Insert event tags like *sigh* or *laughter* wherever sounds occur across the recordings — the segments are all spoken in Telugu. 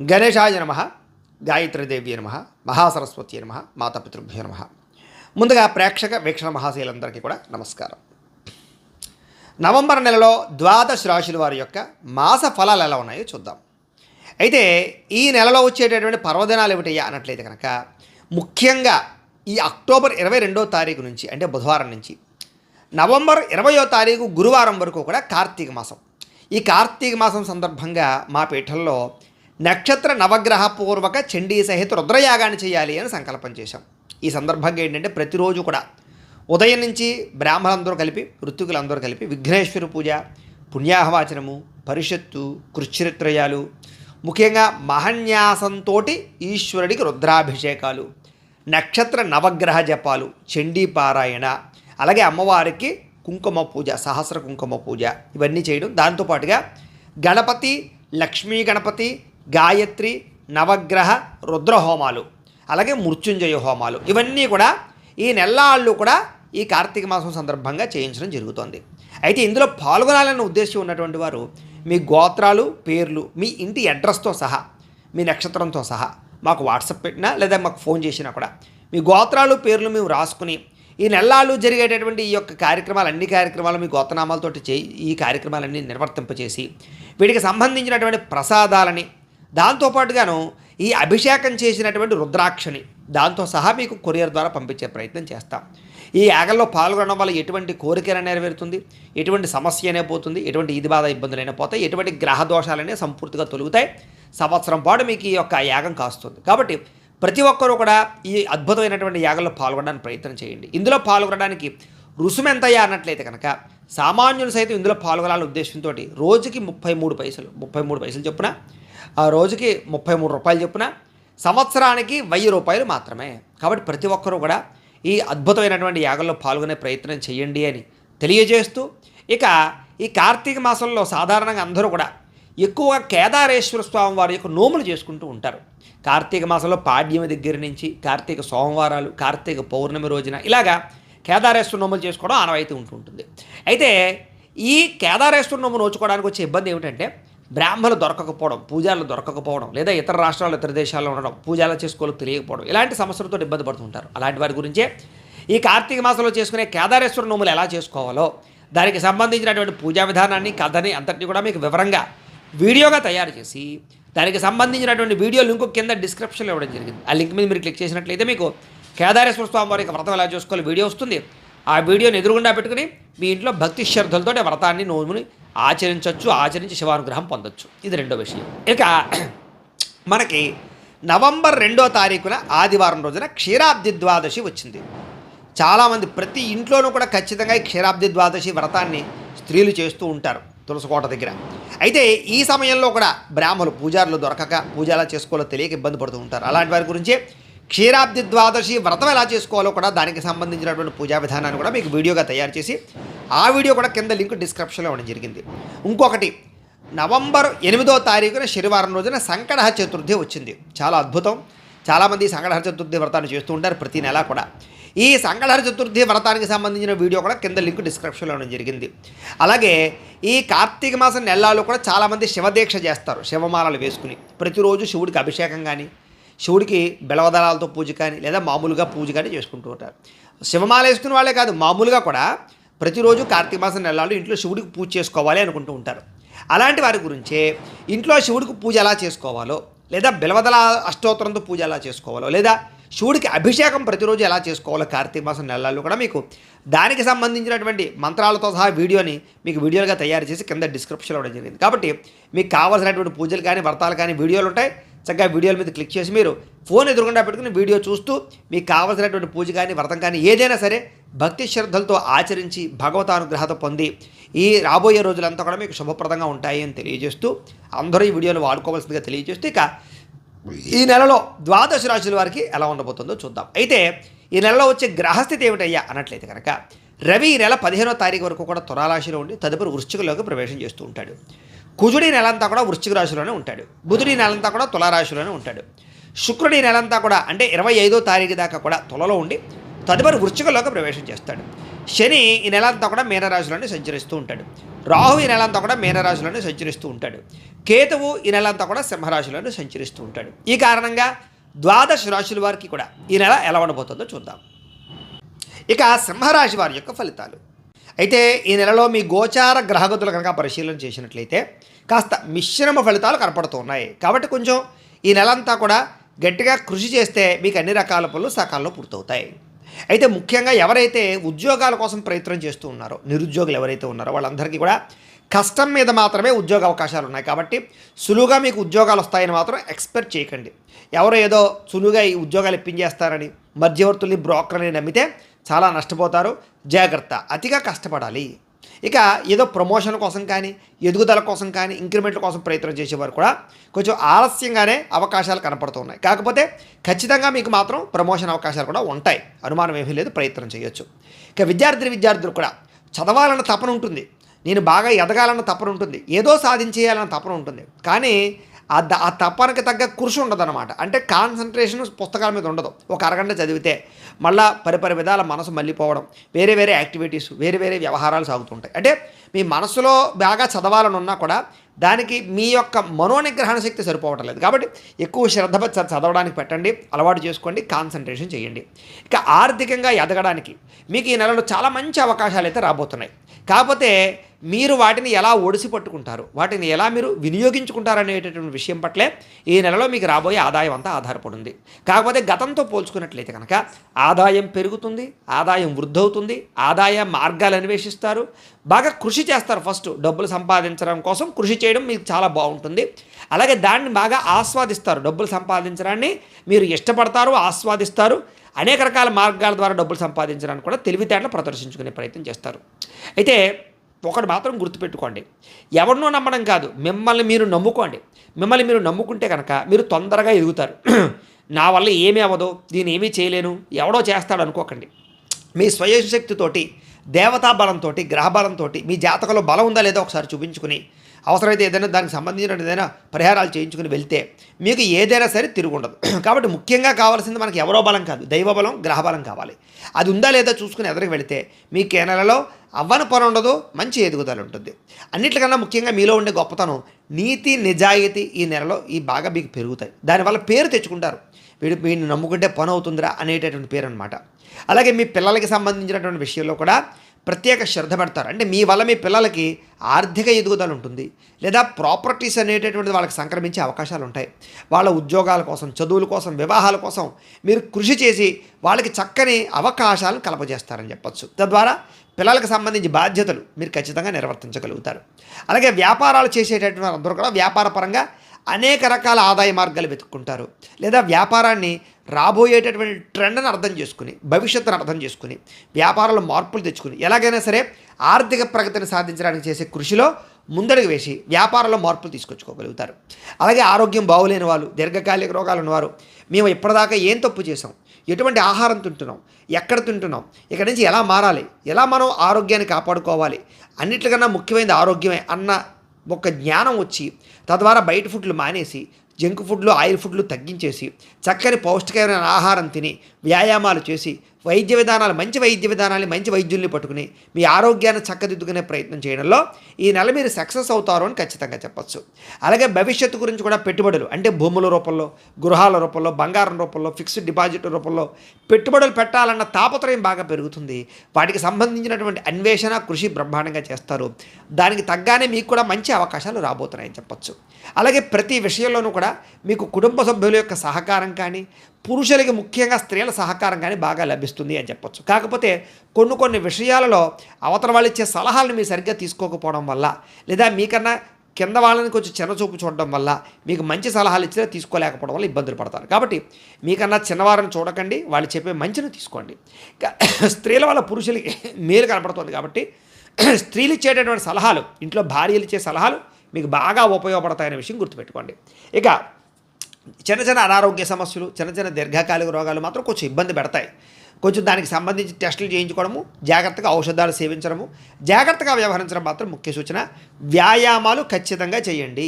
గణేశాయ నమ గాయత్రీదేవి నమ మహాసరస్వతి నమ మాతాపితృభ్య నమ. ముందుగా ప్రేక్షక వీక్షణ మహాశీలందరికీ కూడా నమస్కారం. నవంబర్ నెలలో ద్వాదశ రాశుల వారి యొక్క మాస ఫలాలు ఎలా ఉన్నాయో చూద్దాం. అయితే ఈ నెలలో వచ్చేటటువంటి పర్వదినాలు ఏమిటయ్యా అన్నట్లయితే కనుక ముఖ్యంగా ఈ అక్టోబర్ ఇరవై రెండో తారీఖు నుంచి అంటే బుధవారం నుంచి నవంబర్ ఇరవయో తారీఖు గురువారం వరకు కూడా కార్తీక మాసం. ఈ కార్తీక మాసం సందర్భంగా మా పీఠంలో నక్షత్ర నవగ్రహ పూర్వక చండీ సహిత రుద్రయాగాన్ని చేయాలి అని సంకల్పం చేశాం. ఈ సందర్భంగా ఏంటంటే ప్రతిరోజు కూడా ఉదయం నుంచి బ్రాహ్మణులందరూ కలిపి ఋతుకులందరూ కలిపి విఘ్నేశ్వర పూజ పుణ్యాహవాచనము పరిషత్తు కృచ్ఛరిత్రయాలు ముఖ్యంగా మహన్యాసంతో ఈశ్వరుడికి రుద్రాభిషేకాలు నక్షత్ర నవగ్రహ జపాలు చండీ పారాయణ అలాగే అమ్మవారికి కుంకుమ పూజ సహస్ర కుంకుమ పూజ ఇవన్నీ చేయడం. దాంతోపాటుగా గణపతి లక్ష్మీ గణపతి గాయత్రి నవగ్రహ రుద్రహోమాలు అలాగే మృత్యుంజయ హోమాలు. ఇవన్నీ కూడా ఈ నెల్లాళ్ళు కూడా ఈ కార్తీక మాసం సందర్భంగా చేయించడం జరుగుతోంది. అయితే ఇందులో పాల్గొనాలన్న ఉద్దేశం ఉన్నటువంటి వారు మీ గోత్రాలు పేర్లు మీ ఇంటి అడ్రస్తో సహా మీ నక్షత్రంతో సహా మాకు వాట్సాప్ పెట్టినా లేదా మాకు ఫోన్ చేసినా కూడా మీ గోత్రాలు పేర్లు మేము రాసుకుని ఈ నెల్లాళ్ళు జరిగేటటువంటి ఈ యొక్క కార్యక్రమాలు అన్ని కార్యక్రమాలు మీ గోత్రనామాలతోటి చేయి ఈ కార్యక్రమాలన్నీ నిర్వర్తింపచేసి వీటికి సంబంధించినటువంటి ప్రసాదాలని దాంతోపాటుగాను ఈ అభిషేకం చేసినటువంటి రుద్రాక్షని దాంతో సహా మీకు కొరియర్ ద్వారా పంపించే ప్రయత్నం చేస్తాం. ఈ యాగంలో పాల్గొనడం వల్ల ఎటువంటి కోరికైనా నెరవేరుతుంది ఎటువంటి సమస్య అయినా పోతుంది ఎటువంటి ఇది బాధ ఇబ్బందులైనా పోతాయి ఎటువంటి గ్రహ దోషాలనే సంపూర్తిగా తొలుగుతాయి. సంవత్సరం పాటు మీకు ఈ యొక్క యాగం కాస్తుంది. కాబట్టి ప్రతి ఒక్కరూ కూడా ఈ అద్భుతమైనటువంటి యాగంలో పాల్గొనడానికి ప్రయత్నం చేయండి. ఇందులో పాల్గొనడానికి రుసుము ఎంతయ్యా అన్నట్లయితే కనుక సామాన్యులు సైతం ఇందులో పాల్గొనాలనే ఉద్దేశంతో రోజుకి ముప్పై మూడు పైసలు ముప్పై మూడు పైసలు చొప్పున ఆ రోజుకి ముప్పై మూడు రూపాయలు చొప్పున సంవత్సరానికి వెయ్యి రూపాయలు మాత్రమే. కాబట్టి ప్రతి ఒక్కరూ కూడా ఈ అద్భుతమైనటువంటి యాగంలో పాల్గొనే ప్రయత్నం చేయండి అని తెలియజేస్తూ ఇక ఈ కార్తీక మాసంలో సాధారణంగా అందరూ కూడా ఎక్కువగా కేదారేశ్వర స్వామి వారి యొక్క నోములు చేసుకుంటూ ఉంటారు. కార్తీక మాసంలో పాడ్యమి దగ్గర నుంచి కార్తీక సోమవారాలు కార్తీక పౌర్ణమి రోజున ఇలాగా కేదారేశ్వర నోములు చేసుకోవడం ఆనవాయితీ ఉంటుంటుంది అయితే ఈ కేదారేశ్వర నోము నోచుకోవడానికి వచ్చే ఇబ్బంది ఏమిటంటే బ్రాహ్మణులు దొరకకపోవడం పూజలు దొరకకపోవడం లేదా ఇతర రాష్ట్రాలు ఇతర దేశాల్లో ఉండడం పూజలు చేసుకోవాలో తెలియకపోవడం ఇలాంటి సమస్యలతో ఇబ్బంది పడుతుంటారు. అలాంటి వారి గురించే ఈ కార్తీక మాసంలో చేసుకునే కేదారేశ్వర నోములు ఎలా చేసుకోవాలో దానికి సంబంధించినటువంటి పూజా విధానాన్ని కథని అంతటిని కూడా మీకు వివరంగా వీడియోగా తయారు చేసి దానికి సంబంధించినటువంటి వీడియో లింక్ కింద డిస్క్రిప్షన్లో ఇవ్వడం జరిగింది. ఆ లింక్ మీద మీరు క్లిక్ చేసినట్లయితే మీకు కేదారేశ్వర స్వామి వారి వ్రతం ఎలా చేసుకోవాలి వీడియో వస్తుంది. ఆ వీడియోని ఎదురుగుండా పెట్టుకుని మీ ఇంట్లో భక్తి శ్రద్ధలతో వ్రతాన్ని నోముని ఆచరించవచ్చు ఆచరించి శివానుగ్రహం పొందొచ్చు. ఇది రెండో విషయం. ఇక *clears throat* మనకి నవంబర్ రెండో తారీఖున ఆదివారం రోజున క్షీరాబ్ది ద్వాదశి వచ్చింది. చాలామంది ప్రతి ఇంట్లోనూ కూడా ఖచ్చితంగా ఈ క్షీరాబ్ది ద్వాదశి వ్రతాన్ని స్త్రీలు చేస్తూ ఉంటారు తులసికోట దగ్గర. అయితే ఈ సమయంలో కూడా బ్రాహ్మలు పూజారులు దొరకక పూజ ఎలా చేసుకోవాలో తెలియక ఇబ్బంది పడుతూ ఉంటారు. అలాంటి వారి గురించి క్షీరాబ్ది ద్వాదశి వ్రతం ఎలా చేసుకోవాలో కూడా దానికి సంబంధించినటువంటి పూజా విధానాన్ని కూడా మీకు వీడియోగా తయారు చేసి ఆ వీడియో కూడా కింద లింక్ డిస్క్రిప్షన్లో ఇవ్వడం జరిగింది. ఇంకొకటి నవంబర్ ఎనిమిదో తారీఖున శనివారం రోజున సంకటహ చతుర్థి వచ్చింది. చాలా అద్భుతం. చాలామంది సంకటహర చతుర్థి వ్రతాన్ని చేస్తూ ఉంటారు ప్రతి నెలా కూడా. ఈ సంకటహర చతుర్థి వ్రతానికి సంబంధించిన వీడియో కూడా కింద లింక్ డిస్క్రిప్షన్లో ఇవ్వడం జరిగింది. అలాగే ఈ కార్తీక మాసం నెలల్లో కూడా చాలామంది శివదీక్ష చేస్తారు. శివమాలలు వేసుకుని. ప్రతిరోజు శివుడికి అభిషేకం కానీ శివుడికి బెలవదళాలతో పూజ కానీ లేదా మామూలుగా పూజ కానీ చేసుకుంటూ ఉంటారు. శివమాల వేసుకున్న వాళ్ళే కాదు మామూలుగా కూడా ప్రతిరోజు కార్తీక మాసం నెలలు ఇంట్లో శివుడికి పూజ చేసుకోవాలి అనుకుంటూ ఉంటారు. అలాంటి వారి గురించే ఇంట్లో శివుడికి పూజ ఎలా చేసుకోవాలో లేదా బిలవదల అష్టోత్తరంతో పూజ ఎలా చేసుకోవాలో లేదా శివుడికి అభిషేకం ప్రతిరోజు ఎలా చేసుకోవాలో కార్తీక మాసం నెలల్లో కూడా మీకు దానికి సంబంధించినటువంటి మంత్రాలతో సహా వీడియోని మీకు వీడియోలుగా తయారు చేసి కింద డిస్క్రిప్షన్లో ఇవ్వడం జరిగింది. కాబట్టి మీకు కావాల్సినటువంటి పూజలు కానీ వ్రతాలు కానీ వీడియోలు ఉంటాయి. చక్కగా వీడియోల మీద క్లిక్ చేసి మీరు ఫోన్ ఎదురుకుండా పెట్టుకుని వీడియో చూస్తూ మీకు కావాల్సినటువంటి పూజ కానీ వ్రతం కానీ ఏదైనా సరే భక్తి శ్రద్ధలతో ఆచరించి భగవతానుగ్రహత పొంది ఈ రాబోయే రోజులంతా కూడా మీకు శుభప్రదంగా ఉంటాయి అని తెలియజేస్తూ అందరూ ఈ వీడియోను వాడుకోవాల్సిందిగా తెలియజేస్తూ ఇక ఈ నెలలో ద్వాదశ రాశుల వారికి ఎలా ఉండబోతుందో చూద్దాం. అయితే ఈ నెలలో వచ్చే గ్రహస్థితి ఏమిటయ్యా అన్నట్లయితే కనుక రవి ఈ నెల పదిహేనో తారీఖు వరకు కూడా తులారాశిలో ఉండి తదుపరి వృశ్చికలోకి ప్రవేశం చేస్తూ ఉంటాడు. కుజుడి నెలంతా కూడా వృశ్చిక రాశిలోనే ఉంటాడు. బుధుడి నెలంతా కూడా తులారాశిలోనే ఉంటాడు. శుక్రుడి నెలంతా కూడా అంటే ఇరవై ఐదో తారీఖు దాకా కూడా తులలో ఉండి తదుపరి వృశ్చికలోకి ప్రవేశం చేస్తాడు. శని ఈ నెల అంతా కూడా మీనరాశిలోనే సంచరిస్తూ ఉంటాడు. రాహు ఈ నెల అంతా కూడా మీనరాశిలోనే సంచరిస్తూ ఉంటాడు. కేతువు ఈ నెల అంతా కూడా సింహరాశిలోనే సంచరిస్తూ ఉంటాడు. ఈ కారణంగా ద్వాదశ రాశుల వారికి కూడా ఈ నెల ఎలా ఉండబోతుందో చూద్దాం. ఇక సింహరాశి వారి యొక్క ఫలితాలు. అయితే ఈ నెలలో మీ గోచార గ్రహగతులు కనుక పరిశీలన చేసినట్లయితే కాస్త మిశ్రమ ఫలితాలు కనపడుతున్నాయి. కాబట్టి కొంచెం ఈ నెలంతా కూడా గట్టిగా కృషి చేస్తే మీకు అన్ని రకాల పనులు సకాలంలో పూర్తవుతాయి. అయితే ముఖ్యంగా ఎవరైతే ఉద్యోగాల కోసం ప్రయత్నం చేస్తూ ఉన్నారో నిరుద్యోగులు ఎవరైతే ఉన్నారో వాళ్ళందరికీ కూడా కష్టం మీద మాత్రమే ఉద్యోగ అవకాశాలు ఉన్నాయి. కాబట్టి సులువుగా మీకు ఉద్యోగాలు వస్తాయని మాత్రం ఎక్స్పెక్ట్ చేయకండి. ఎవరో ఏదో సులువుగా ఈ ఉద్యోగాలు ఇప్పించేస్తారని మధ్యవర్తుల్ని బ్రోకర్ని నమ్మితే చాలా నష్టపోతారు. జాగ్రత్త. అతిగా కష్టపడాలి. ఇక ఏదో ప్రమోషన్ కోసం కానీ ఎదుగుదల కోసం కానీ ఇంక్రిమెంట్ల కోసం ప్రయత్నం చేసేవారు కూడా కొంచెం ఆలస్యంగానే అవకాశాలు కనపడుతున్నాయి. కాకపోతే ఖచ్చితంగా మీకు మాత్రం ప్రమోషన్ అవకాశాలు కూడా ఉంటాయి. అనుమానం ఏమీ లేదు. ప్రయత్నం చేయొచ్చు. ఇక విద్యార్థి విద్యార్థులు కూడా చదవాలన్న తపన ఉంటుంది. నేను బాగా ఎదగాలన్న తపన ఉంటుంది. ఏదో సాధించేయాలన్న తపన ఉంటుంది. కానీ ఆ ఆ తపానికి తగ్గ కృషి ఉండదన్నమాట. అంటే కాన్సన్ట్రేషన్ పుస్తకాల మీద ఉండదు. ఒక అరగంట చదివితే మళ్ళా పరిపరి విధాల మనసు మళ్ళీపోవడం వేరే వేరే యాక్టివిటీస్ వేరే వేరే వ్యవహారాలు సాగుతుంటాయి. అంటే మీ మనసులో బాగా చదవాలని ఉన్నా కూడా దానికి మీ యొక్క మనోనిగ్రహణ శక్తి సరిపోవటం లేదు. కాబట్టి ఎక్కువ శ్రద్ధ చ- చదవడానికి పెట్టండి అలవాటు చేసుకోండి కాన్సన్ట్రేషన్ చేయండి. ఇక ఆర్థికంగా ఎదగడానికి మీకు ఈ నెలలో చాలా మంచి అవకాశాలు అయితే రాబోతున్నాయి. కాకపోతే మీరు వాటిని ఎలా ఒడిసి పట్టుకుంటారు? వాటిని ఎలా మీరు వినియోగించుకుంటారు అనేటటువంటి విషయం పట్లే ఈ నెలలో మీకు రాబోయే ఆదాయం అంతా ఆధారపడింది. కాకపోతే గతంతో పోల్చుకున్నట్లయితే కనుక ఆదాయం పెరుగుతుంది ఆదాయం వృద్ధవుతుంది ఆదాయ మార్గాలు అన్వేషిస్తారు బాగా కృషి చేస్తారు ఫస్ట్ డబ్బులు సంపాదించడం కోసం కృషి చేయడం మీకు చాలా బాగుంటుంది. అలాగే దాన్ని బాగా ఆస్వాదిస్తారు డబ్బులు సంపాదించడాన్ని. మీరు ఇష్టపడతారు ఆస్వాదిస్తారు. అనేక రకాల మార్గాల ద్వారా డబ్బులు సంపాదించడానికి కూడా తెలివితేటలు ప్రదర్శించుకునే ప్రయత్నం చేస్తారు. అయితే ఒకటి మాత్రం గుర్తుపెట్టుకోండి. ఎవరినో నమ్మడం కాదు మిమ్మల్ని మీరు నమ్ముకోండి. మిమ్మల్ని మీరు నమ్ముకుంటే కనుక మీరు తొందరగా ఎదుగుతారు. *clears throat* నా వల్ల ఏమీ అవ్వదు దీన్ని ఏమీ చేయలేను ఎవడో చేస్తాడు అనుకోకండి. మీ స్వయం శక్తితోటి దేవతా బలంతో గ్రహబలంతో మీ జాతకంలో బలం ఉందా లేదో ఒకసారి చూపించుకుని అవసరమైతే ఏదైనా దానికి సంబంధించిన ఏదైనా పరిహారాలు చేయించుకుని వెళ్తే మీకు ఏదైనా సరే తిరుగుండదు *clears throat* కాబట్టి ముఖ్యంగా కావాల్సింది మనకి ఎవరో బలం కాదు. దైవ బలం గ్రహ బలం కావాలి. అది ఉందా లేదా చూసుకుని ఎదురికి వెళితే మీకు ఏ నెలలో అవ్వని పని ఉండదు మంచి ఎదుగుదల ఉంటుంది. అన్నిటికన్నా ముఖ్యంగా మీలో ఉండే గొప్పతనం నీతి నిజాయితీ ఈ నెలలో ఈ బాగా మీకు పెరుగుతాయి. దానివల్ల పేరు తెచ్చుకుంటారు. వీడు వీడిని నమ్ముకుంటే పని అవుతుందిరా అనేటటువంటి పేరు అనమాట అలాగే మీ పిల్లలకి సంబంధించినటువంటి విషయంలో కూడా ప్రత్యేక శ్రద్ధ పెడతారు. అంటే మీ వల్ల మీ పిల్లలకి ఆర్థిక ఎదుగుదల ఉంటుంది. లేదా ప్రాపర్టీస్ అనేటటువంటిది వాళ్ళకి సంక్రమించే అవకాశాలు ఉంటాయి. వాళ్ళ ఉద్యోగాల కోసం చదువుల కోసం వివాహాల కోసం మీరు కృషి చేసి వాళ్ళకి చక్కని అవకాశాలను కలపజేస్తారని చెప్పచ్చు. తద్వారా పిల్లలకు సంబంధించి బాధ్యతలు మీరు ఖచ్చితంగా నిర్వర్తించగలుగుతారు. అలాగే వ్యాపారాలు చేసేటటువంటి అందరూ కూడా వ్యాపార పరంగా అనేక రకాల ఆదాయ మార్గాలు వెతుక్కుంటారు. లేదా వ్యాపారాన్ని రాబోయేటటువంటి ట్రెండ్ని అర్థం చేసుకుని భవిష్యత్తును అర్థం చేసుకుని వ్యాపారంలో మార్పులు తెచ్చుకుని ఎలాగైనా సరే ఆర్థిక ప్రగతిని సాధించడానికి చేసే కృషిలో ముందడుగు వేసి వ్యాపారంలో మార్పులు తీసుకొచ్చుకోగలుగుతారు. అలాగే ఆరోగ్యం బాగోలేని వాళ్ళు దీర్ఘకాలిక రోగాలు ఉన్నవారు మేము ఇప్పటిదాకా ఏం తప్పు చేసాం ఎటువంటి ఆహారం తింటున్నాం? ఎక్కడ తింటున్నాం? ఇక్కడి నుంచి ఎలా మారాలి? ఎలా మనం ఆరోగ్యాన్ని కాపాడుకోవాలి? అన్నిటికన్నా ముఖ్యమైనది ఆరోగ్యమే అన్న ఒక జ్ఞానం వచ్చి తద్వారా బయట ఫుడ్లు మానేసి జంక్ ఫుడ్లు ఆయిల్ ఫుడ్లు తగ్గించేసి చక్కని పౌష్టికమైన ఆహారం తిని వ్యాయామాలు చేసి వైద్య విధానాలు మంచి వైద్య విధానాన్ని మంచి వైద్యుల్ని పట్టుకుని మీ ఆరోగ్యాన్ని చక్కదిద్దుకునే ప్రయత్నం చేయడంలో ఈ నెల మీరు సక్సెస్ అవుతారు అని ఖచ్చితంగా చెప్పచ్చు. అలాగే భవిష్యత్తు గురించి కూడా పెట్టుబడులు అంటే భూముల రూపంలో గృహాల రూపంలో బంగారం రూపంలో ఫిక్స్డ్ డిపాజిట్ రూపంలో పెట్టుబడులు పెట్టాలన్న తాపత్రయం బాగా పెరుగుతుంది. వాటికి సంబంధించినటువంటి అన్వేషణ కృషి బ్రహ్మాండంగా చేస్తారు. దానికి తగ్గానే మీకు కూడా మంచి అవకాశాలు రాబోతున్నాయని చెప్పచ్చు. అలాగే ప్రతి విషయంలోనూ కూడా మీకు కుటుంబ సభ్యుల యొక్క సహకారం కానీ పురుషులకి ముఖ్యంగా స్త్రీల సహకారం కానీ బాగా లభిస్తుంది అని చెప్పొచ్చు. కాకపోతే కొన్ని కొన్ని విషయాలలో అవతల వాళ్ళు ఇచ్చే సలహాలను మీరు సరిగ్గా తీసుకోకపోవడం వల్ల లేదా మీకన్నా కింద వాళ్ళని కొంచెం చిన్నచూపు చూడడం వల్ల మీకు మంచి సలహాలు ఇచ్చినా తీసుకోలేకపోవడం వల్ల ఇబ్బందులు పడతారు. కాబట్టి మీకన్నా చిన్నవారిని చూడకండి వాళ్ళు చెప్పే మంచిని తీసుకోండి. స్త్రీల వల్ల పురుషులకి మేలు కనపడుతుంది కాబట్టి స్త్రీలు ఇచ్చేటటువంటి సలహాలు ఇంట్లో భార్యలు ఇచ్చే సలహాలు మీకు బాగా ఉపయోగపడతాయనే విషయం గుర్తుపెట్టుకోండి. ఇక చిన్న చిన్న అనారోగ్య సమస్యలు చిన్న చిన్న దీర్ఘకాలిక రోగాలు మాత్రం కొంచెం ఇబ్బంది పెడతాయి. కొంచెం దానికి సంబంధించి టెస్టులు చేయించుకోవడము జాగ్రత్తగా ఔషధాలు సేవించడము జాగ్రత్తగా వ్యవహరించడం మాత్రం ముఖ్య సూచన. వ్యాయామాలు ఖచ్చితంగా చేయండి.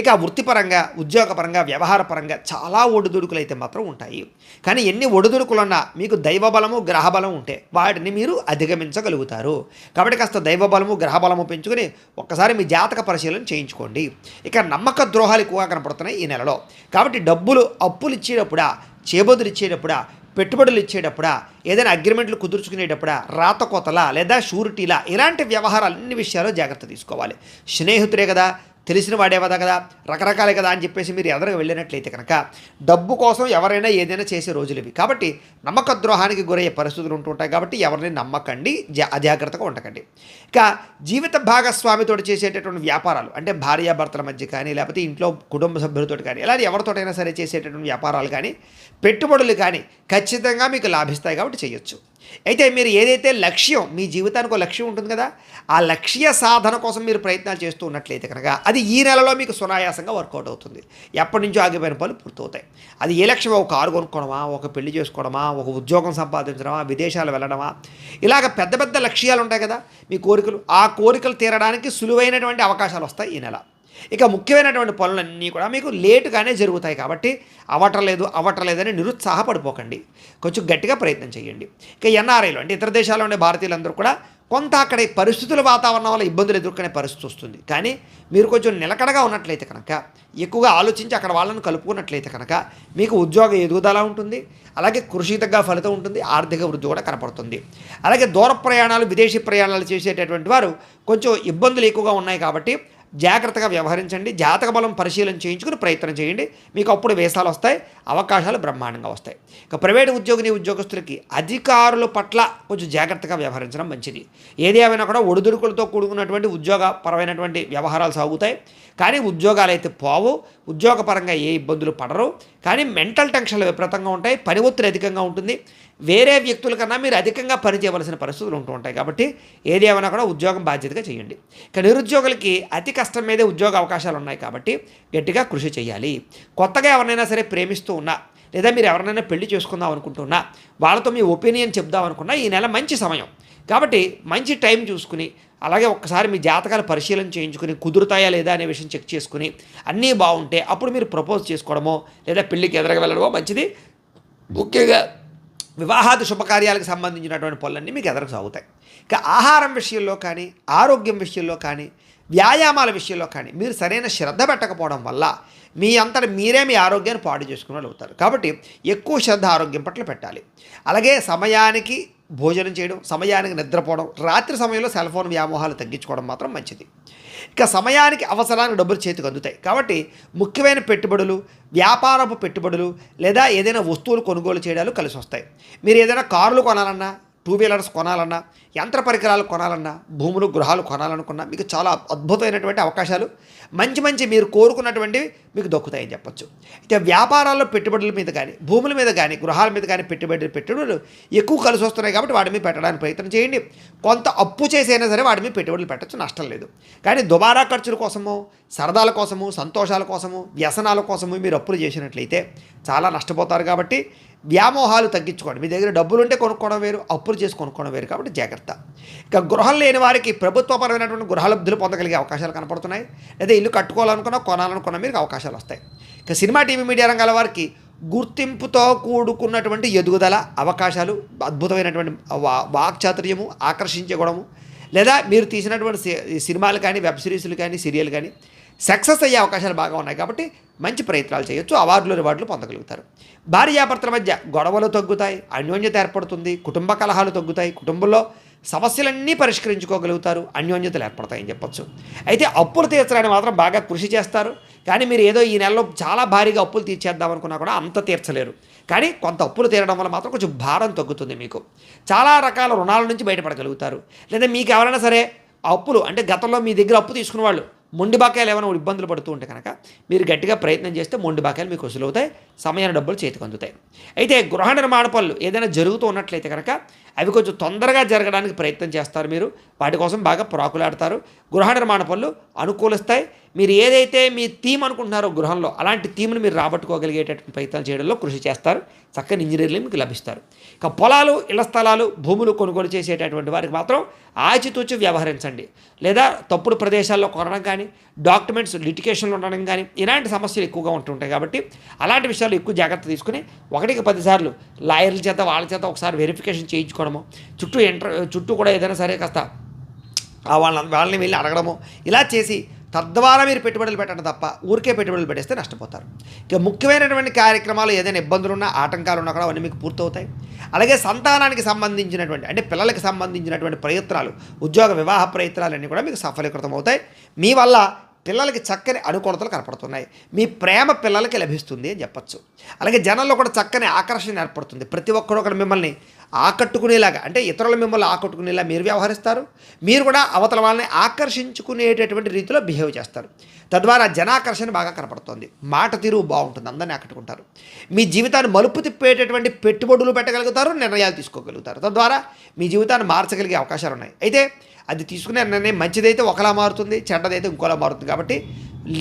ఇక వృత్తిపరంగా ఉద్యోగపరంగా వ్యవహారపరంగా చాలా ఒడిదుడుకులు అయితే మాత్రం ఉంటాయి. కానీ ఎన్ని ఒడిదుడుకులున్నా మీకు దైవబలము గ్రహబలం ఉంటే వాటిని మీరు అధిగమించగలుగుతారు. కాబట్టి కాస్త దైవబలము గ్రహబలము పెంచుకొని ఒక్కసారి మీ జాతక పరిశీలన చేయించుకోండి. ఇక నమ్మక ద్రోహాలు ఎక్కువగా కనపడుతున్నాయి ఈ నెలలో. కాబట్టి డబ్బులు అప్పులు ఇచ్చేటప్పుడా చేబదులు ఇచ్చేటప్పుడా పెట్టుబడులు ఇచ్చేటప్పుడా ఏదైనా అగ్రిమెంట్లు కుదుర్చుకునేటప్పుడా రాత కోతలా లేదా షూరిటీలా ఇలాంటి వ్యవహారాలు అన్ని విషయాలు జాగ్రత్త తీసుకోవాలి. స్నేహితుడే కదా తెలిసిన వాడేవదా కదా రకరకాలే కదా అని చెప్పేసి మీరు ఎదరకు వెళ్ళినట్లయితే కనుక డబ్బు కోసం ఎవరైనా ఏదైనా చేసే రోజులు ఇవి. కాబట్టి నమ్మక ద్రోహానికి గురయ్యే పరిస్థితులు ఉంటుంటాయి కాబట్టి ఎవరిని నమ్మకండి జా అజాగ్రత్తగా ఉండకండి. ఇక జీవిత భాగస్వామితో చేసేటటువంటి వ్యాపారాలు అంటే భార్యాభర్తల మధ్య కానీ లేకపోతే ఇంట్లో కుటుంబ సభ్యులతో కానీ ఇలాంటి ఎవరితోటైనా సరే చేసేటటువంటి వ్యాపారాలు కానీ పెట్టుబడులు కానీ ఖచ్చితంగా మీకు లాభిస్తాయి కాబట్టి చేయొచ్చు. అయితే మీరు ఏదైతే లక్ష్యం మీ జీవితానికి ఒక లక్ష్యం ఉంటుంది కదా ఆ లక్ష్య సాధన కోసం మీరు ప్రయత్నాలు చేస్తూ ఉన్నట్లయితే కనుక అది ఈ నెలలో మీకు సునాయాసంగా వర్కౌట్ అవుతుంది. ఎప్పటి నుంచో ఆగిపోయిన పనులు పూర్తవుతాయి. అది ఏ లక్ష్యం? ఒక కారు కొనుక్కోవడమా? ఒక పెళ్ళి చేసుకోవడమా? ఒక ఉద్యోగం సంపాదించడమా? విదేశాలు వెళ్ళడమా? ఇలాగ పెద్ద పెద్ద లక్ష్యాలు ఉంటాయి కదా మీ కోరికలు. ఆ కోరికలు తీరడానికి సులువైనటువంటి అవకాశాలు వస్తాయి ఈ నెల. ఇక ముఖ్యమైనటువంటి పనులన్నీ కూడా మీకు లేటుగానే జరుగుతాయి కాబట్టి అవటలేదు అవటలేదని నిరుత్సాహపడిపోకండి. కొంచెం గట్టిగా ప్రయత్నం చేయండి. ఇక ఎన్ఆర్ఐలు అంటే ఇతర దేశాల్లో ఉండే భారతీయులందరూ కూడా కొంత అక్కడ ఈ పరిస్థితుల వాతావరణం వల్ల ఇబ్బందులు ఎదుర్కొనే పరిస్థితి వస్తుంది. కానీ మీరు కొంచెం నిలకడగా ఉన్నట్లయితే కనుక ఎక్కువగా ఆలోచించి అక్కడ వాళ్ళని కలుపుకున్నట్లయితే కనుక మీకు ఉద్యోగ ఎదుగుదల ఉంటుంది. అలాగే కృషి తగ్గ ఫలితం ఉంటుంది. ఆర్థిక వృద్ధి కూడా కనపడుతుంది. అలాగే దూర ప్రయాణాలు విదేశీ ప్రయాణాలు చేసేటటువంటి వారు కొంచెం ఇబ్బందులు ఎక్కువగా ఉన్నాయి కాబట్టి జాగ్రత్తగా వ్యవహరించండి జాతక బలం పరిశీలన చేయించుకుని ప్రయత్నం చేయండి. మీకు అప్పుడు వేసాలు వస్తాయి అవకాశాలు బ్రహ్మాండంగా వస్తాయి. ఇక ప్రైవేట్ ఉద్యోగిని ఉద్యోగస్తులకి అధికారుల పట్ల కొంచెం జాగ్రత్తగా వ్యవహరించడం మంచిది. ఏది ఏమైనా కూడా ఒడిదుడుకులతో కూడుకున్నటువంటి ఉద్యోగపరమైనటువంటి వ్యవహారాలు సాగుతాయి. కానీ ఉద్యోగాలు అయితే పోవు ఉద్యోగపరంగా ఏ ఇబ్బందులు పడరు. కానీ మెంటల్ టెన్షన్లు విపరీతంగా ఉంటాయి పని ఒత్తిడి అధికంగా ఉంటుంది. వేరే వ్యక్తుల కన్నా మీరు అధికంగా పనిచేయవలసిన పరిస్థితులు ఉంటూ ఉంటాయి కాబట్టి ఏది ఏమైనా కూడా ఉద్యోగం బాధ్యతగా చేయండి. ఇక నిరుద్యోగులకి అతి కష్టం మీదే ఉద్యోగ అవకాశాలు ఉన్నాయి కాబట్టి గట్టిగా కృషి చేయాలి. కొత్తగా ఎవరినైనా సరే ప్రేమిస్తూ ఉన్నా లేదా మీరు ఎవరినైనా పెళ్ళి చేసుకుందాం అనుకుంటున్నా వాళ్ళతో మీ ఒపీనియన్ చెప్దాం అనుకున్నా ఈ నెల మంచి సమయం. కాబట్టి మంచి టైం చూసుకుని అలాగే ఒక్కసారి మీ జాతకాలు పరిశీలన చేయించుకుని కుదురుతాయా లేదా అనే విషయం చెక్ చేసుకుని అన్నీ బాగుంటే అప్పుడు మీరు ప్రపోజ్ చేసుకోవడమో లేదా పెళ్ళికి ఎదురగా వెళ్ళడమో మంచిది. ముఖ్యంగా వివాహాది శుభకార్యాలకు సంబంధించినటువంటి పనులన్నీ మీకు ఎదురకు సాగుతాయి. ఇక ఆహారం విషయంలో కానీ ఆరోగ్యం విషయంలో కానీ వ్యాయామాల విషయంలో కానీ మీరు సరైన శ్రద్ధ పెట్టకపోవడం వల్ల మీ అంతటి మీరే మీ ఆరోగ్యాన్ని పాడు చేసుకునే వాళ్ళు అవుతారు. కాబట్టి ఎక్కువ శ్రద్ధ ఆరోగ్యం పట్ల పెట్టాలి. అలాగే సమయానికి భోజనం చేయడం సమయానికి నిద్రపోవడం రాత్రి సమయంలో సెల్ ఫోన్ వ్యామోహాలు తగ్గించుకోవడం మాత్రం మంచిది. ఇక సమయానికి అవసరానికి డబ్బులు చేతికి అందుతాయి. కాబట్టి ముఖ్యమైన పెట్టుబడులు వ్యాపారపు పెట్టుబడులు లేదా ఏదైనా వస్తువులు కొనుగోలు చేయడాలు కలిసి వస్తాయి మీరు ఏదైనా కారులు కొనాలన్నా టూ వీలర్స్ కొనాలన్నా యంత్ర పరికరాలు కొనాలన్నా భూములు గృహాలు కొనాలనుకున్నా మీకు చాలా అద్భుతమైనటువంటి అవకాశాలు. మంచి మంచి మీరు కోరుకున్నటువంటివి మీకు దొక్కుతాయని చెప్పొచ్చు. అయితే వ్యాపారాల్లో పెట్టుబడుల మీద కానీ భూముల మీద కానీ గృహాల మీద కానీ పెట్టుబడులు పెట్టుబడులు ఎక్కువ కలిసి వస్తున్నాయి కాబట్టి వాటి మీద పెట్టడానికి ప్రయత్నం చేయండి. కొంత అప్పు చేసైనా సరే వాటి మీద పెట్టుబడులు పెట్టచ్చు నష్టం లేదు. కానీ దుబారా ఖర్చుల కోసము సరదాల కోసము సంతోషాల కోసము వ్యసనాల కోసము మీరు అప్పులు చేసినట్లయితే చాలా నష్టపోతారు కాబట్టి వ్యామోహాలు తగ్గించుకోండి. మీ దగ్గర డబ్బులు ఉంటే కొనుక్కోవడం వేరు అప్పులు చేసి కొనుక్కోవడం వేరు కాబట్టి జాగ్రత్త. ఇక గృహం లేని వారికి ప్రభుత్వపరమైనటువంటి గృహలబ్ధులు పొందగలిగే అవకాశాలు కనపడుతున్నాయి. లేదా ఇల్లు కట్టుకోవాలనుకున్నా కొనాలనుకున్నా మీకు అవకాశాలు వస్తాయి. ఇక సినిమా టీవీ మీడియా రంగాల వారికి గుర్తింపుతో కూడుకున్నటువంటి ఎదుగుదల అవకాశాలు అద్భుతమైనటువంటి వా వాక్చాతుర్యము ఆకర్షించే గుణము. లేదా మీరు తీసినటువంటి సినిమాలు కానీ వెబ్ సిరీస్లు కానీ సీరియల్ కానీ సక్సెస్ అయ్యే అవకాశాలు బాగా ఉన్నాయి కాబట్టి మంచి ప్రయత్నాలు చేయొచ్చు అవార్డులు రివార్డులు పొందగలుగుతారు. భార్యాభర్తల మధ్య గొడవలు తగ్గుతాయి అన్యోన్యత ఏర్పడుతుంది కుటుంబ కలహాలు తగ్గుతాయి కుటుంబంలో సమస్యలన్నీ పరిష్కరించుకోగలుగుతారు అన్యోన్యతలు ఏర్పడతాయని చెప్పొచ్చు. అయితే అప్పులు తీర్చడానికి మాత్రం బాగా కృషి చేస్తారు కానీ మీరు ఏదో ఈ నెలలో చాలా భారీగా అప్పులు తీర్చేద్దాం అనుకున్నా కూడా అంత తీర్చలేరు. కానీ కొంత అప్పులు తీరడం వల్ల మాత్రం కొంచెం భారం తగ్గుతుంది మీకు. చాలా రకాల రుణాల నుంచి బయటపడగలుగుతారు. లేదా మీకు ఎవరైనా సరే అప్పులు అంటే గతంలో మీ దగ్గర అప్పు తీసుకున్న వాళ్ళు మొండి బకాయిలు ఏమైనా ఇబ్బందులు పడుతూ ఉంటే కనుక మీరు గట్టిగా ప్రయత్నం చేస్తే మొండి బకాయిలు మీకు వసూలవుతాయి సమయాన్ని డబ్బులు చేతికి అందుతాయి. అయితే గృహ నిర్మాణ పనులు ఏదైనా జరుగుతూ ఉన్నట్లయితే కనుక అవి కొంచెం తొందరగా జరగడానికి ప్రయత్నం చేస్తారు మీరు. వాటి కోసం బాగా ప్రాకులాడతారు. గృహ నిర్మాణ పనులు అనుకూలిస్తాయి. మీరు ఏదైతే మీ థీమ్ అనుకుంటున్నారో గృహంలో అలాంటి థీమ్ని మీరు రాబట్టుకోగలిగేటటువంటి ప్రయత్నాలు చేయడంలో కృషి చేస్తారు. చక్కని ఇంజనీర్లు మీకు లభిస్తారు. ఇక పొలాలు ఇళ్ళ స్థలాలు భూములు కొనుగోలు చేసేటటువంటి వారికి మాత్రం ఆచితూచి వ్యవహరించండి. లేదా తప్పుడు ప్రదేశాల్లో కొనడం కానీ డాక్యుమెంట్స్ లిటికేషన్లు ఉండడం కానీ ఇలాంటి సమస్యలు ఎక్కువగా ఉంటుంటాయి కాబట్టి అలాంటి విషయాలు ఎక్కువ జాగ్రత్త తీసుకుని ఒకటికి పదిసార్లు లాయర్ల చేత వాళ్ళ చేత ఒకసారి వెరిఫికేషన్ చేయించుకోవడము చుట్టూ ఎంటర్ చుట్టూ కూడా ఏదైనా సరే కాస్త వాళ్ళ వాళ్ళని వాళ్ళని వెళ్ళి అడగడము ఇలా చేసి తద్వారా మీరు పెట్టుబడులు పెట్టడం తప్ప ఊరికే పెట్టుబడులు పెట్టేస్తే నష్టపోతారు. ఇక ముఖ్యమైనటువంటి కార్యక్రమాలు ఏదైనా ఇబ్బందులు ఉన్నా ఆటంకాలు ఉన్నా కూడా అవన్నీ మీకు పూర్తవుతాయి. అలాగే సంతానానికి సంబంధించినటువంటి అంటే పిల్లలకి సంబంధించినటువంటి ప్రయత్నాలు ఉద్యోగ వివాహ ప్రయత్నాలన్నీ కూడా మీకు సఫలీకృతం అవుతాయి. మీ వల్ల పిల్లలకి చక్కని అనుకూలతలు కనపడుతున్నాయి. మీ ప్రేమ పిల్లలకి లభిస్తుంది అని చెప్పచ్చు. అలాగే జనంలో కూడా చక్కని ఆకర్షణ ఏర్పడుతుంది. ప్రతి ఒక్కరు ఒకరు మిమ్మల్ని ఆకట్టుకునేలాగా అంటే ఇతరులు మిమ్మల్ని ఆకట్టుకునేలా మీరు వ్యవహరిస్తారు. మీరు కూడా అవతల వాళ్ళని ఆకర్షించుకునేటటువంటి రీతిలో బిహేవ్ చేస్తారు. తద్వారా జనాకర్షణ బాగా కనపడుతుంది. మాట తీరు బాగుంటుంది. అందరినీ ఆకట్టుకుంటారు. మీ జీవితాన్ని మలుపు తిప్పేటటువంటి పెట్టుబడులు పెట్టగలుగుతారు నిర్ణయాలు తీసుకోగలుగుతారు. తద్వారా మీ జీవితాన్ని మార్చగలిగే అవకాశాలు ఉన్నాయి అయితే అది తీసుకునే నిర్ణయం మంచిదైతే ఒకలా మారుతుంది చెడ్డదైతే ఇంకోలా మారుతుంది. కాబట్టి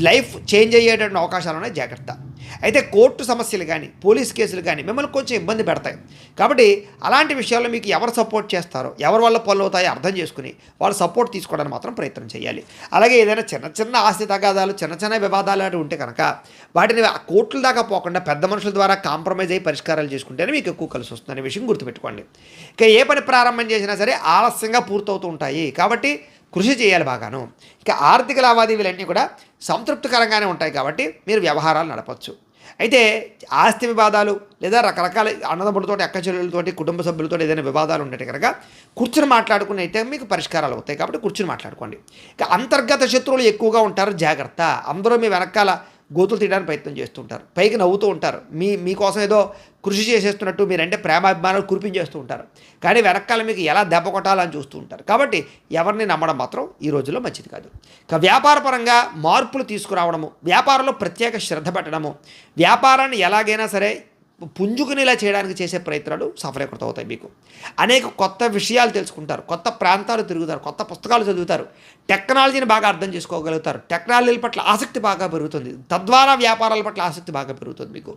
లైఫ్ చేంజ్ అయ్యేటటువంటి అవకాశాలు ఉన్నాయి జాగ్రత్త. అయితే కోర్టు సమస్యలు కానీ పోలీస్ కేసులు కానీ మిమ్మల్ని కొంచెం ఇబ్బంది పెడతాయి. కాబట్టి అలాంటి విషయాల్లో మీకు ఎవరు సపోర్ట్ చేస్తారో ఎవరి వల్ల పనులు అవుతాయో అర్థం చేసుకుని వాళ్ళు సపోర్ట్ తీసుకోవడానికి మాత్రం ప్రయత్నం చేయాలి. అలాగే ఏదైనా చిన్న చిన్న ఆస్తి తగాదాలు చిన్న చిన్న వివాదాలు అటు ఉంటే కనుక వాటిని కోర్టుల దాకా పోకుండా పెద్ద మనుషుల ద్వారా కాంప్రమైజ్ అయ్యి పరిష్కారాలు చేసుకుంటేనే మీకు ఎక్కువ కలిసి వస్తుందనే విషయం గుర్తుపెట్టుకోండి. ఇక ఏ పని ప్రారంభం చేసినా సరే ఆలస్యంగా పూర్తవుతూ ఉంటాయి. కాబట్టి కృషి చేయాలి బాగాను. ఇక ఆర్థిక లావాదేవీలన్నీ కూడా సంతృప్తికరంగానే ఉంటాయి కాబట్టి మీరు వ్యవహారాలు నడపచ్చు. అయితే ఆస్తి వివాదాలు లేదా రకరకాల అన్నదమ్ములతోటి అక్క చెల్లెలతోటి కుటుంబ సభ్యులతో ఏదైనా వివాదాలు ఉంటే కనుక కూర్చుని మాట్లాడుకుని అయితే మీకు పరిష్కారాలు అవుతాయి కాబట్టి కూర్చుని మాట్లాడుకోండి. ఇక అంతర్గత శత్రువులు ఎక్కువగా ఉంటారు జాగ్రత్త. అందరూ మీ వెనకాల గోతులు తీయడానికి ప్రయత్నం చేస్తుంటారు. పైకి నవ్వుతూ ఉంటారు. మీ మీకోసం ఏదో కృషి చేసేస్తున్నట్టు మీరంటే ప్రేమాభిమానాలు కురిపించేస్తూ ఉంటారు. కానీ వెనకాల మీకు ఎలా దెబ్బ కొట్టాలని చూస్తూ ఉంటారు. కాబట్టి ఎవరిని నమ్మడం మాత్రం ఈ రోజుల్లో మంచిది కాదు. ఇక వ్యాపారపరంగా మార్పులు తీసుకురావడము వ్యాపారంలో ప్రత్యేక శ్రద్ధ పెట్టడము వ్యాపారాన్ని ఎలాగైనా సరే పుంజుకునేలా చేయడానికి చేసే ప్రయత్నాలు సఫలీకృతం అవుతాయి మీకు. అనేక కొత్త విషయాలు తెలుసుకుంటారు కొత్త ప్రాంతాలు తిరుగుతారు కొత్త పుస్తకాలు చదువుతారు టెక్నాలజీని బాగా అర్థం చేసుకోగలుగుతారు టెక్నాలజీల పట్ల ఆసక్తి బాగా పెరుగుతుంది తద్వారా వ్యాపారాల పట్ల ఆసక్తి బాగా పెరుగుతుంది మీకు.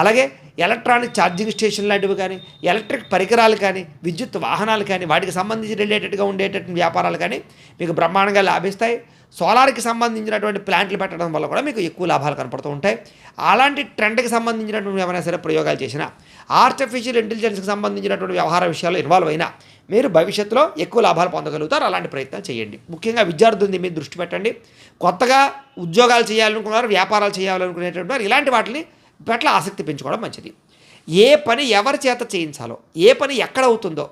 అలాగే ఎలక్ట్రానిక్ ఛార్జింగ్ స్టేషన్ లాంటివి కానీ ఎలక్ట్రిక్ పరికరాలు కానీ విద్యుత్ వాహనాలు కానీ వాటికి సంబంధించి రిలేటెడ్గా ఉండేటటువంటి వ్యాపారాలు కానీ మీకు బ్రహ్మాండంగా లాభిస్తాయి. సోలార్కి సంబంధించినటువంటి ప్లాంట్లు పెట్టడం వల్ల కూడా మీకు ఎక్కువ లాభాలు కనపడుతూ ఉంటాయి. అలాంటి ట్రెండ్కి సంబంధించినటువంటి ఏమైనా సరే ప్రయోగాలు చేసినా ఆర్టిఫిషియల్ ఇంటెలిజెన్స్కి సంబంధించినటువంటి వ్యవహార విషయాలు ఇన్వాల్వ్ అయినా మీరు భవిష్యత్తులో ఎక్కువ లాభాలు పొందగలుగుతారు. అలాంటి ప్రయత్నాలు చేయండి. ముఖ్యంగా విద్యార్థుల మీద దృష్టి పెట్టండి. కొత్తగా ఉద్యోగాలు చేయాలనుకున్నారు వ్యాపారాలు చేయాలనుకునేటువంటి వారు ఇలాంటి వాటిని పట్ల ఆసక్తి పెంచుకోవడం మంచిది. ఏ పని ఎవరి చేత చేయించాలో ఏ పని ఎక్కడ అవుతుందో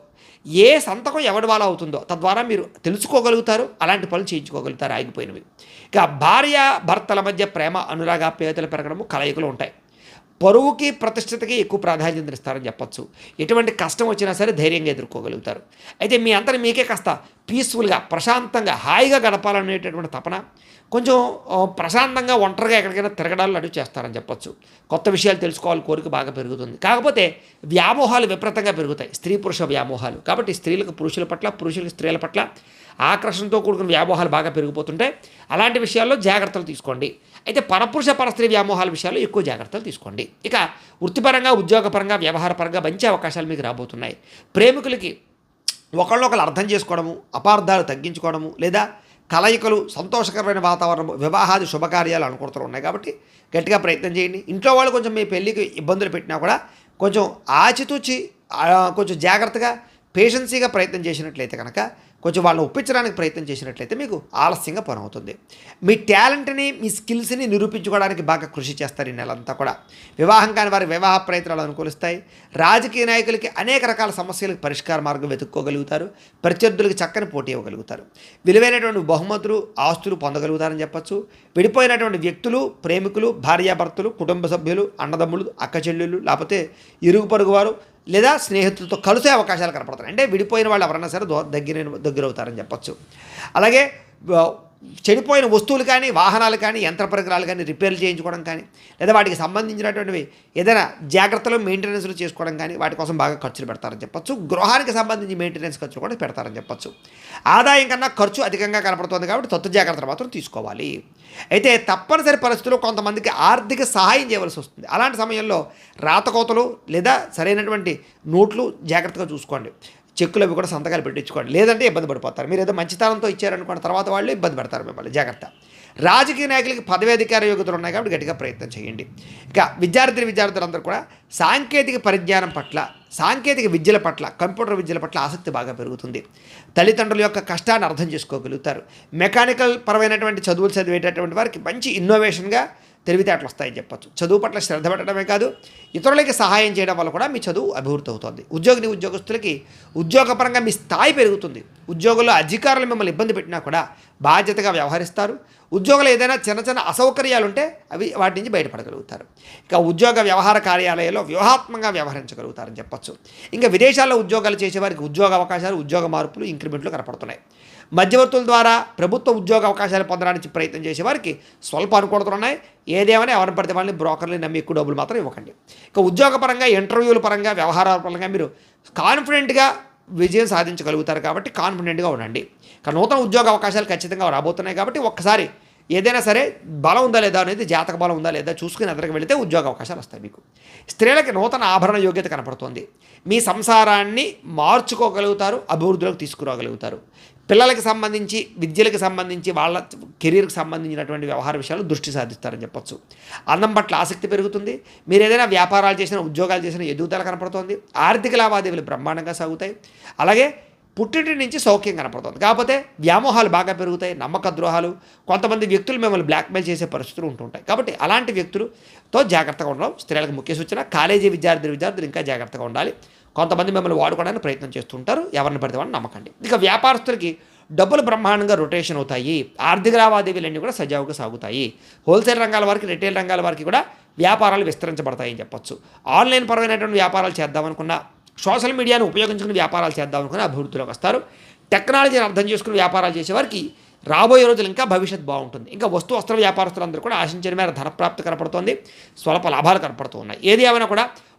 ఏ సంతకం ఎవరి వాళ్ళ అవుతుందో తద్వారా మీరు తెలుసుకోగలుగుతారు అలాంటి పనులు చేయించుకోగలుగుతారు ఆగిపోయినవి. ఇక భార్య భర్తల మధ్య ప్రేమ అనురాగాప్యాయతలు పెరగడము కలయికలు ఉంటాయి. పరువుకి ప్రతిష్టతకి ఎక్కువ ప్రాధాన్యత ఇస్తారని చెప్పొచ్చు. ఎటువంటి కష్టం వచ్చినా సరే ధైర్యంగా ఎదుర్కోగలుగుతారు. అయితే మీ అంతని మీకే కాస్త పీస్ఫుల్గా ప్రశాంతంగా హాయిగా గడపాలనేటటువంటి తపన కొంచెం ప్రశాంతంగా ఒంటరిగా ఎక్కడికైనా తిరగడాలు అడుగు చేస్తారని చెప్పొచ్చు. కొత్త విషయాలు తెలుసుకోవాలి కోరిక బాగా పెరుగుతుంది. కాకపోతే వ్యామోహాలు విపరీతంగా పెరుగుతాయి. స్త్రీ పురుష వ్యామోహాలు. కాబట్టి స్త్రీలకు పురుషుల పట్ల పురుషులకు స్త్రీల పట్ల ఆకర్షణతో కూడుకున్న వ్యామోహాలు బాగా పెరిగిపోతుంటాయి. అలాంటి విషయాల్లో జాగ్రత్తలు తీసుకోండి. అయితే పరపురుష పరస్త్రీ వ్యామోహాల విషయాల్లో ఎక్కువ జాగ్రత్తలు తీసుకోండి. ఇక వృత్తిపరంగా ఉద్యోగపరంగా వ్యవహారపరంగా మంచి అవకాశాలు మీకు రాబోతున్నాయి. ప్రేమికులకి ఒకళ్ళొకళ్ళు అర్థం చేసుకోవడము అపార్థాలు తగ్గించుకోవడము లేదా కలయికలు సంతోషకరమైన వాతావరణం వివాహాది శుభకార్యాలు అనుకూలతలు ఉన్నాయి కాబట్టి గట్టిగా ప్రయత్నం చేయండి. ఇంట్లో వాళ్ళు కొంచెం మీ పెళ్ళికి ఇబ్బందులు పెట్టినా కూడా కొంచెం ఆచితూచి కొంచెం జాగ్రత్తగా పేషెన్సీగా ప్రయత్నం చేసినట్లయితే కనుక కొంచెం వాళ్ళని ఒప్పించడానికి ప్రయత్నం చేసినట్లయితే మీకు ఆలస్యంగా పని అవుతుంది మీ టాలెంట్ని మీ స్కిల్స్ని నిరూపించుకోవడానికి బాగా కృషి చేస్తారు ఈ నెలంతా కూడా. వివాహం కాని వారి వివాహ ప్రయత్నాలు అనుకూలిస్తాయి. రాజకీయ నాయకులకి అనేక రకాల సమస్యలకు పరిష్కార మార్గం వెతుక్కోగలుగుతారు. ప్రత్యర్థులకు చక్కని పోటీ ఇవ్వగలుగుతారు. విలువైనటువంటి బహుమతులు ఆస్తులు పొందగలుగుతారని చెప్పొచ్చు. విడిపోయినటువంటి వ్యక్తులు ప్రేమికులు భార్యాభర్తలు కుటుంబ సభ్యులు అన్నదమ్ములు అక్క చెల్లెళ్ళు లేకపోతే ఇరుగు పొరుగు వారు లేదా స్నేహితులతో కలిసే అవకాశాలు కనపడతాయి. అంటే విడిపోయిన వాళ్ళు ఎవరైనా సరే దగ్గర దగ్గర అవుతారని చెప్పచ్చు. అలాగే చెడిపోయిన వస్తువులు కానీ వాహనాలు కానీ యంత్ర పరికరాలు కానీ రిపేర్లు చేయించుకోవడం కానీ లేదా వాటికి సంబంధించినటువంటివి ఏదైనా జాగ్రత్తలు మెయింటెనెన్స్లు చేసుకోవడం కానీ వాటి కోసం బాగా ఖర్చులు పెడతారని చెప్పొచ్చు. గృహానికి సంబంధించి మెయింటెనెన్స్ ఖర్చులు కూడా పెడతారని చెప్పొచ్చు. ఆదాయం కన్నా ఖర్చు అధికంగా కనపడుతుంది కాబట్టి తొత్త జాగ్రత్తలు మాత్రం తీసుకోవాలి. అయితే తప్పనిసరి పరిస్థితుల్లో కొంతమందికి ఆర్థిక సహాయం చేయవలసి వస్తుంది. అలాంటి సమయంలో రాతకోతలు లేదా సరైనటువంటి నోట్లు జాగ్రత్తగా చూసుకోండి. చెక్కులు అవి కూడా సంతకాలు పెట్టించుకోండి. లేదంటే ఇబ్బంది పడిపోతారు. మీరు ఏదో మంచితనంతో ఇచ్చారనుకోండి తర్వాత వాళ్ళు ఇబ్బంది పెడతారు మిమ్మల్ని. జాగ్రత్త. రాజకీయ నాయకులకి పదవి అధికార యోగ్యతలు ఉన్నాయి కాబట్టి గట్టిగా ప్రయత్నం చేయండి. ఇక విద్యార్థి విద్యార్థులందరూ కూడా సాంకేతిక పరిజ్ఞానం పట్ల సాంకేతిక విద్యల పట్ల కంప్యూటర్ విద్యల పట్ల ఆసక్తి బాగా పెరుగుతుంది. తల్లిదండ్రుల యొక్క కష్టాన్ని అర్థం చేసుకోగలుగుతారు. మెకానికల్ పరమైనటువంటి చదువులు చదివేటటువంటి వారికి మంచి ఇన్నోవేషన్గా తెలివితేటలు వస్తాయని చెప్పచ్చు. చదువు పట్ల శ్రద్ధ పెట్టడమే కాదు ఇతరులకి సహాయం చేయడం వల్ల కూడా మీ చదువు అభివృద్ధి అవుతుంది. ఉద్యోగిని ఉద్యోగస్తులకి ఉద్యోగపరంగా మీ స్థాయి పెరుగుతుంది. ఉద్యోగుల్లో అధికారులు మిమ్మల్ని ఇబ్బంది పెట్టినా కూడా బాధ్యతగా వ్యవహరిస్తారు. ఉద్యోగులు ఏదైనా చిన్న చిన్న అసౌకర్యాలు ఉంటే అవి వాటి నుంచి బయటపడగలుగుతారు. ఇక ఉద్యోగ వ్యవహార కార్యాలయాల్లో వ్యూహాత్మకంగా వ్యవహరించగలుగుతారని చెప్పొచ్చు. ఇంకా విదేశాల్లో ఉద్యోగాలు చేసేవారికి ఉద్యోగ అవకాశాలు ఉద్యోగ మార్పులు ఇంక్రిమెంట్లు కనపడుతున్నాయి. మధ్యవర్తుల ద్వారా ప్రభుత్వ ఉద్యోగ అవకాశాలు పొందడానికి ప్రయత్నం చేసే వారికి స్వల్ప అనుకూలతలు ఉన్నాయి. ఏదేమైనా ఎవరిని పడితే వాళ్ళని బ్రోకర్ని నమ్మి ఎక్కువ డబ్బులు మాత్రం ఇవ్వకండి. ఇక ఉద్యోగపరంగా ఇంటర్వ్యూల పరంగా వ్యవహారాల పరంగా మీరు కాన్ఫిడెంట్గా విజయం సాధించగలుగుతారు కాబట్టి కాన్ఫిడెంట్గా ఉండండి. ఇక నూతన ఉద్యోగ అవకాశాలు ఖచ్చితంగా రాబోతున్నాయి కాబట్టి ఒక్కసారి ఏదైనా సరే బలం ఉందా లేదా అనేది జాతక బలం ఉందా లేదా చూసుకుని ఎదురుకు వెళితే ఉద్యోగ అవకాశాలు వస్తాయి మీకు. స్త్రీలకి నూతన ఆభరణ యోగ్యత కనపడుతుంది. మీ సంసారాన్ని మార్చుకోగలుగుతారు అభివృద్ధిలోకి తీసుకురాగలుగుతారు. పిల్లలకి సంబంధించి విద్యలకు సంబంధించి వాళ్ళ కెరీర్కి సంబంధించినటువంటి వ్యవహార విషయాలు దృష్టి సాధిస్తారని చెప్పొచ్చు. అన్నం పట్ల ఆసక్తి పెరుగుతుంది. మీరు ఏదైనా వ్యాపారాలు చేసిన ఉద్యోగాలు చేసిన ఎదుగుదల కనపడుతోంది. ఆర్థిక లావాదేవీలు బ్రహ్మాండంగా సాగుతాయి. అలాగే పుట్టింటి నుంచి సౌఖ్యం కనపడుతుంది. కాకపోతే వ్యామోహాలు బాగా పెరుగుతాయి నమ్మక ద్రోహాలు కొంతమంది వ్యక్తులు మిమ్మల్ని బ్లాక్మెయిల్ చేసే పరిస్థితులు ఉంటుంటాయి కాబట్టి అలాంటి వ్యక్తులతో జాగ్రత్తగా ఉండడం స్త్రీలకు ముఖ్య సూచన. కాలేజీ విద్యార్థులు విద్యార్థులు ఇంకా జాగ్రత్తగా ఉండాలి. కొంతమంది మిమ్మల్ని వాడుకోవడానికి ప్రయత్నం చేస్తుంటారు ఎవరిని పడితే వాళ్ళని నమ్మకండి. ఇక వ్యాపారస్తులకి డబ్బులు బ్రహ్మాండంగా రొటేషన్ అవుతాయి ఆర్థిక లావాదేవీలన్నీ కూడా సజావుగా సాగుతాయి. హోల్సేల్ రంగాల వారికి రిటైల్ రంగాల వారికి కూడా వ్యాపారాలు విస్తరించబడతాయని చెప్పొచ్చు. ఆన్లైన్ పరమైనటువంటి వ్యాపారాలు చేద్దామనుకున్న సోషల్ మీడియాను ఉపయోగించుకుని వ్యాపారాలు చేద్దామనుకున్న అభివృద్ధిలోకి వస్తారు. టెక్నాలజీని అర్థం చేసుకుని వ్యాపారాలు చేసేవారికి రాబోయే రోజులు ఇంకా భవిష్యత్ బాగుంటుంది. ఇంకా వస్తు వస్త్ర వ్యాపారస్తులందరూ కూడా ఆశించిన మేర ధనప్రాప్తి కనపడుతోంది స్వల్ప లాభాలు కనపడుతున్నాయి ఏది ఏమైనా కూడా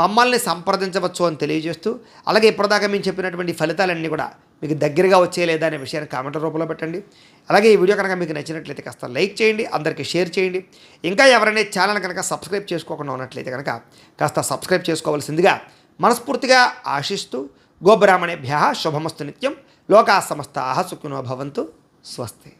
మమ్మల్ని సంప్రదించవచ్చు అని తెలియజేస్తూ అలాగే ఇప్పటిదాకా మేము చెప్పినటువంటి ఫలితాలన్నీ కూడా మీకు దగ్గరగా వచ్చే లేదా అనే విషయాన్ని కామెంట్ రూపంలో పెట్టండి. అలాగే ఈ వీడియో కనుక మీకు నచ్చినట్లయితే కాస్త లైక్ చేయండి అందరికీ షేర్ చేయండి. ఇంకా ఎవరైనా ఛానల్ కనుక సబ్స్క్రైబ్ చేసుకోకుండా ఉన్నట్లయితే కనుక కాస్త సబ్స్క్రైబ్ చేసుకోవాల్సిందిగా మనస్ఫూర్తిగా ఆశిస్తూ గోబ్రాహ్మణేభ్య శుభమస్తు నిత్యం. లోకా సమస్త సుఖినో భవంతు. స్వస్తి.